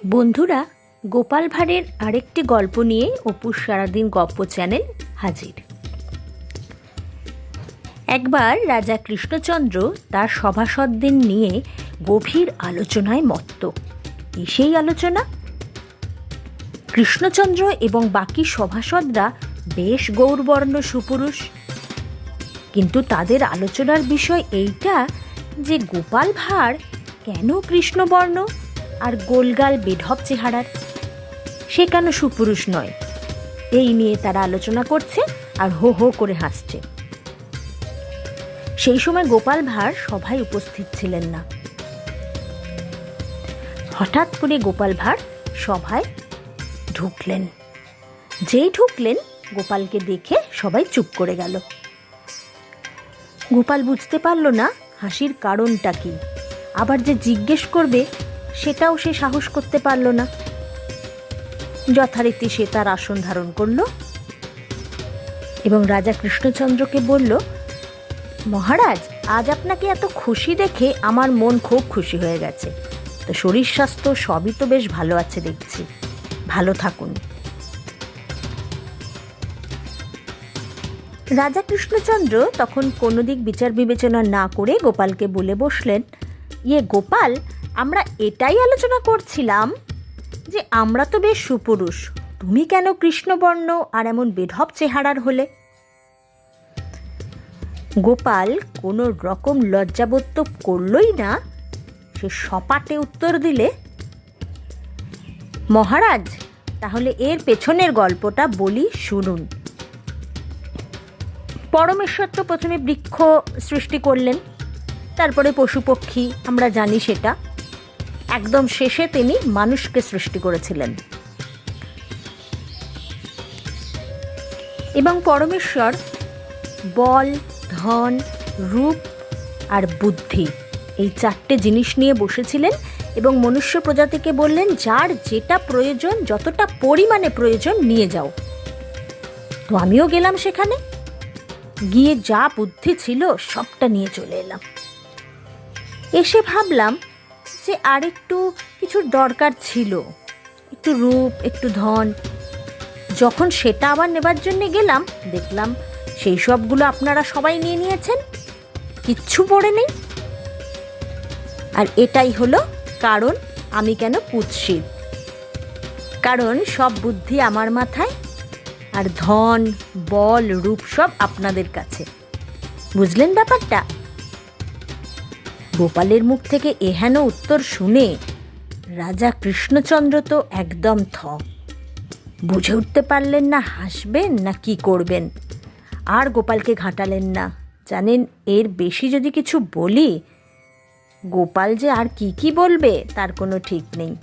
বন্ধুরা, গোপাল ভাঁড়ের আরেকটি গল্প নিয়ে অপুর সারাদিন গপ্প চ্যানেল হাজির। একবার রাজা কৃষ্ণচন্দ্র তার সভাসদদের নিয়ে গভীর আলোচনায় মত্ত। সেই আলোচনা? কৃষ্ণচন্দ্র এবং বাকি সভাসদরা বেশ গৌরবর্ণ সুপুরুষ। কিন্তু তাদের আলোচনার বিষয় এইটা যে গোপাল ভাঁড় কেন কৃষ্ণবর্ণ? আর গোলগাল বেঢপ চেহারার। সে কেন সুপুরুষ নয়? এই নিয়ে তারা আলোচনা করছে আর হো হো করে হাসছে। সেই সময় গোপাল ভাঁড় সভায় উপস্থিত ছিলেন না। হঠাৎ করে গোপাল ভাঁড় সভায় ঢুকলেন। যেই ঢুকলেন, গোপালকে দেখে সবাই চুপ করে গেল। গোপাল বুঝতে পারল না হাসির কারণটা কি। আবার যে জিজ্ঞেস করবে সেটাও সে সাহস করতে পারল না। যথারীতি সে তার আসন ধারণ করল এবং রাজা কৃষ্ণচন্দ্রকে বলল, মহারাজ, আজ আপনাকে এত খুশি দেখে আমার মন খুব খুশি হয়ে গেছে। তো শরীর স্বাস্থ্য সবই তো বেশ ভালো আছে দেখছি। ভালো থাকুন। রাজা কৃষ্ণচন্দ্র তখন কোনো দিক বিচার বিবেচনা না করে গোপালকে বলে বসলেন ইয়ে গোপাল আমরা এটাই আলোচনা করছিলাম যে আমরা তো বেশ সুপুরুষ। তুমি কেন কৃষ্ণবর্ণ আর এমন বেঢপ চেহারার হলে? গোপাল কোনো রকম লজ্জাবোধ তো করলই না, সে সপাটে উত্তর দিলে, মহারাজ, তাহলে এর পেছনের গল্পটা বলি, শুনুন। পরমেশ্বর তো প্রথমে বৃক্ষ সৃষ্টি করলেন, তারপরে পশু পক্ষী আমরা জানি সেটা। একদম শেষে তিনি মানুষকে সৃষ্টি করেছিলেন। এবং পরমেশ্বর বল, ধন, রূপ আর বুদ্ধি এই চারটে জিনিস নিয়ে বসেছিলেন এবং মনুষ্য প্রজাতিকে বললেন, যার যেটা প্রয়োজন, যতটা পরিমাণে প্রয়োজন, নিয়ে যাও। তো আমিও গেলাম সেখানে। গিয়ে যা বুদ্ধি ছিল, সবটা নিয়ে চলে এলাম। এসে ভাবলাম যে আর একটু কিছুর দরকার ছিল। একটু রূপ, একটু ধন। যখন সেটা আবার নেবার জন্য গেলাম, দেখলাম সেই সবগুলো আপনারা সবাই নিয়ে নিয়েছেন। কিচ্ছু পড়ে নেই। আর এটাই হলো কারণ আমি কেন কুৎসিত কারণ সব বুদ্ধি আমার মাথায়, আর ধন, বল, রূপ সব আপনাদের কাছে। বুঝলেন ব্যাপারটা? গোপালের মুখ থেকে এহেন উত্তর শুনে রাজা কৃষ্ণচন্দ্র তো একদম থ। বুঝে উঠতে পারলেন না হাসবেন না কি করবেন। আর গোপালকে ঘাটালেন না। জানেন, এর বেশি যদি কিছু বলি, গোপাল যে আর কি কি বলবে তার কোনো ঠিক নেই।